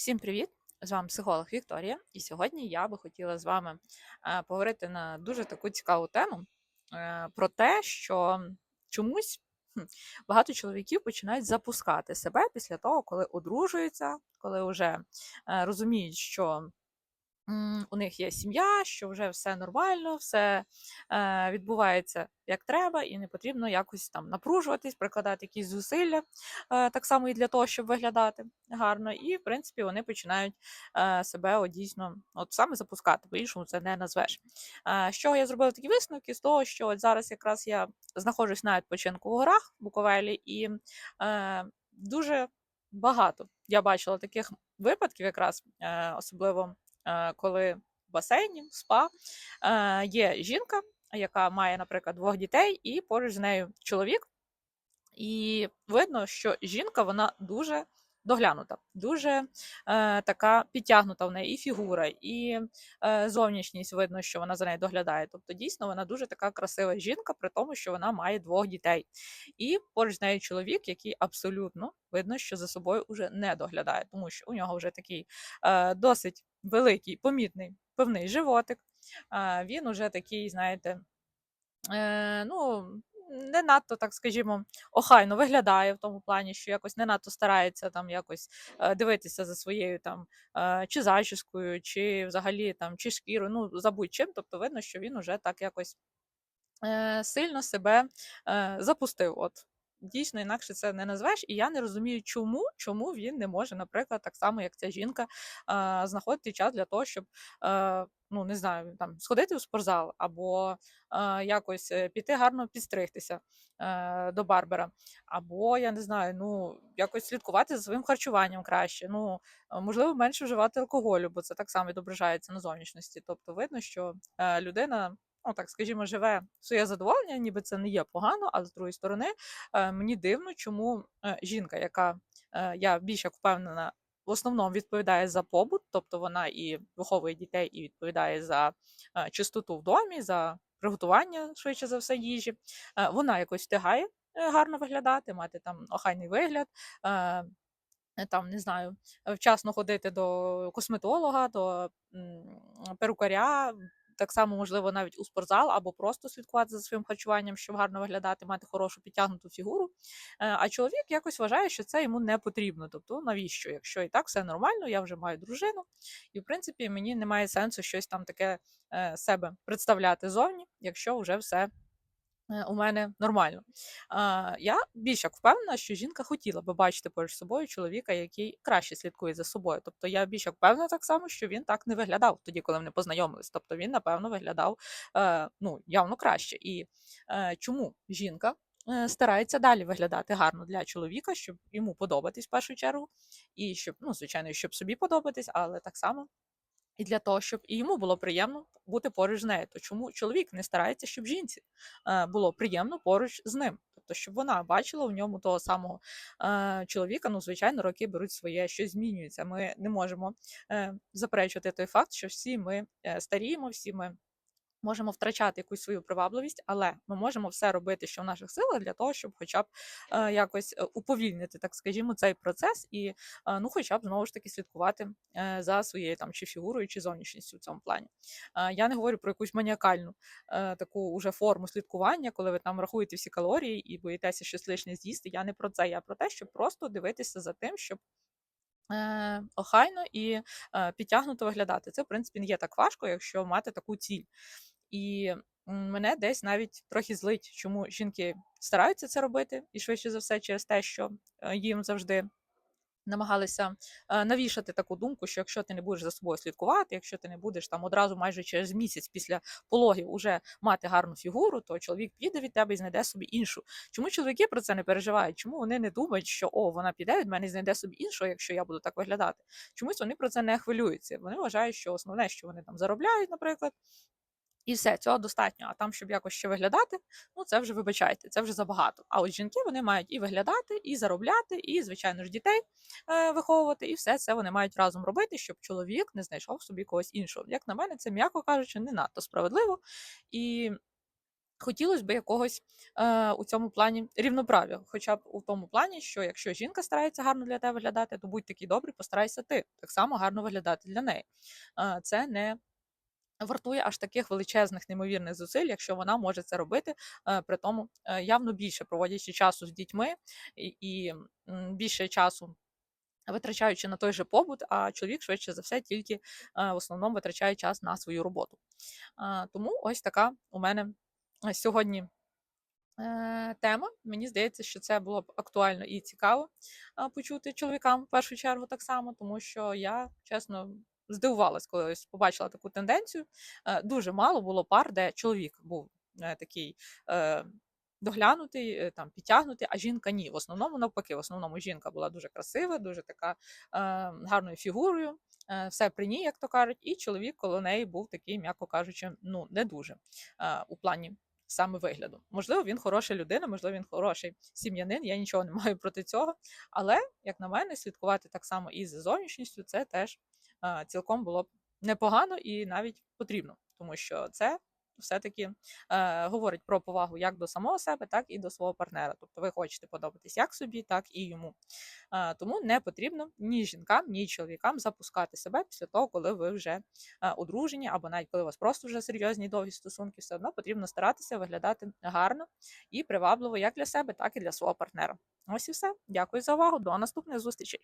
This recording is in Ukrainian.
Всім привіт! З вами психолог Вікторія. І сьогодні я би хотіла з вами е, поговорити на дуже таку цікаву тему е, про те, що чомусь багато чоловіків починають запускати себе після того, коли одружуються, коли вже е, розуміють, що у них є сім'я, що вже все нормально, все е, відбувається як треба, і не потрібно якось там напружуватись, прикладати якісь зусилля, е, так само і для того, щоб виглядати гарно. І, в принципі, вони починають е, себе от, дійсно от саме запускати, по-іншому це не назвеш. Е, з чого я зробила такі висновки? З того, що от зараз якраз я знаходжусь на відпочинку в горах в Буковелі, і е, дуже багато я бачила таких випадків, якраз е, особливо коли в басейні, спа е, є жінка, яка має, наприклад, двох дітей, і поруч з нею чоловік. І видно, що жінка вона дуже доглянута, дуже е, така підтягнута в неї і фігура, і е, зовнішність видно, що вона за нею доглядає. Тобто, дійсно, вона дуже така красива жінка, при тому, що вона має двох дітей. І поруч з нею чоловік, який абсолютно видно, що за собою вже не доглядає, тому що у нього вже такий е, досить великий, помітний певний животик. Е, він уже такий, знаєте, е, ну, не надто, так скажімо, охайно виглядає в тому плані, що якось не надто старається там якось е, дивитися за своєю там е, чи зачіскою, чи взагалі там чи шкірою, ну за будь-чим. Тобто видно, що він уже так якось е, сильно себе запустив. От. Дійсно, інакше це не назвеш, і я не розумію, чому чому він не може, наприклад, так само, як ця жінка, знаходити час для того, щоб е, ну не знаю, там сходити у спортзал або е, якось е, піти гарно підстригтися е, до барбера, або я не знаю, ну якось слідкувати за своїм харчуванням краще. Ну можливо, менше вживати алкоголю, бо це так само відображається на зовнішності. Тобто, видно, що е, людина. Ну, так скажімо, живе своє задоволення, ніби це не є погано, але з другої сторони, е, мені дивно, чому е, жінка, яка е, я більш як впевнена, в основному відповідає за побут, тобто вона і виховує дітей, і відповідає за чистоту в домі, за приготування швидше за все їжі. Вона якось встигає гарно виглядати, мати там охайний вигляд. Там не знаю, вчасно ходити до косметолога, до перукаря, так само, можливо, навіть у спортзал або просто слідкувати за своїм харчуванням, щоб гарно виглядати, мати хорошу підтягнуту фігуру. Е, А чоловік якось вважає, що це йому не потрібно. Тобто, навіщо? Якщо і так все нормально, я вже маю дружину, і в принципі мені немає сенсу щось там таке е, себе представляти зовні, якщо вже все. Е, У мене нормально. А, я більш як впевнена, що жінка хотіла би бачити поруч собою чоловіка, який краще слідкує за собою. Тобто я більш як впевнена так само, що він так не виглядав тоді, коли вони познайомились. Тобто він, напевно, виглядав е, ну, явно краще. І е, чому жінка е, старається далі виглядати гарно для чоловіка, щоб йому подобатись в першу чергу, і щоб, ну, звичайно, щоб собі подобатись, але так само. І для того, щоб і йому було приємно бути поруч з нею. То чому чоловік не старається, щоб жінці е, було приємно поруч з ним? Тобто, щоб вона бачила в ньому того самого е, чоловіка, ну, звичайно, роки беруть своє, щось змінюється. Ми не можемо е, заперечувати той факт, що всі ми старіємо, всі ми можемо втрачати якусь свою привабливість, але ми можемо все робити, що в наших силах, для того, щоб хоча б е, якось е, уповільнити, так скажімо, цей процес, і е, ну, хоча б знову ж таки слідкувати е, за своєю там чи фігурою, чи зовнішністю в цьому плані. Е, я не говорю про якусь маніакальну е, таку уже форму слідкування, коли ви там рахуєте всі калорії і боїтеся щось лишнє з'їсти. Я не про це, я про те, щоб просто дивитися за тим, щоб. е, Охайно і е, підтягнуто виглядати. Це, в принципі, не є так важко, якщо мати таку ціль. І мене десь навіть трохи злить, чому жінки стараються це робити, і швидше за все через те, що е, їм завжди намагалися е, навішати таку думку, що якщо ти не будеш за собою слідкувати, якщо ти не будеш там одразу майже через місяць після пологів уже мати гарну фігуру, то чоловік піде від тебе і знайде собі іншу. Чому чоловіки про це не переживають? Чому вони не думають, що о, вона піде від мене і знайде собі іншого, якщо я буду так виглядати? Чомусь вони про це не хвилюються. Вони вважають, що основне, що вони там заробляють, наприклад. І все, цього достатньо. А там, щоб якось ще виглядати, ну це вже вибачайте, це вже забагато. А от жінки вони мають і виглядати, і заробляти, і, звичайно ж, дітей е, виховувати, і все це вони мають разом робити, щоб чоловік не знайшов собі когось іншого. Як на мене, це м'яко кажучи, не надто справедливо. І хотілося б якогось е, у цьому плані рівноправ'я. Хоча б у тому плані, що якщо жінка старається гарно для тебе виглядати, то будь такий добрий, постарайся ти так само гарно виглядати для неї. Е, це не вартує аж таких величезних неймовірних зусиль, якщо вона може це робити, е, при тому е, явно більше проводячи часу з дітьми і, і більше часу. Витрачаючи на той же побут, а чоловік швидше за все тільки е, в основному витрачає час на свою роботу. Тому ось така у мене сьогодні тема. Мені здається, що це було б актуально і цікаво почути чоловікам в першу чергу так само, тому що я чесно здивувалась, коли ось побачила таку тенденцію. Е, Дуже мало було пар, де чоловік був е, такий. е, Доглянутий, там підтягнутий, а жінка ні. В основному навпаки, в основному жінка була дуже красива, дуже така е, гарною фігурою, е, все при ній, як то кажуть, і чоловік коло неї був такий, м'яко кажучи, ну не дуже е, у плані саме вигляду. Можливо, він хороша людина, можливо, він хороший сім'янин. Я нічого не маю проти цього. Але, як на мене, слідкувати так само і за зовнішністю, це теж цілком було б непогано і навіть потрібно, тому що це. Все-таки е, говорить про повагу як до самого себе, так і до свого партнера. Тобто ви хочете подобатись як собі, так і йому. Е, тому не потрібно ні жінкам, ні чоловікам запускати себе після того, коли ви вже е, одружені, або навіть коли у вас просто вже серйозні довгі стосунки, все одно потрібно старатися виглядати гарно і привабливо як для себе, так і для свого партнера. Ось і все. Дякую за увагу. До наступних зустрічей.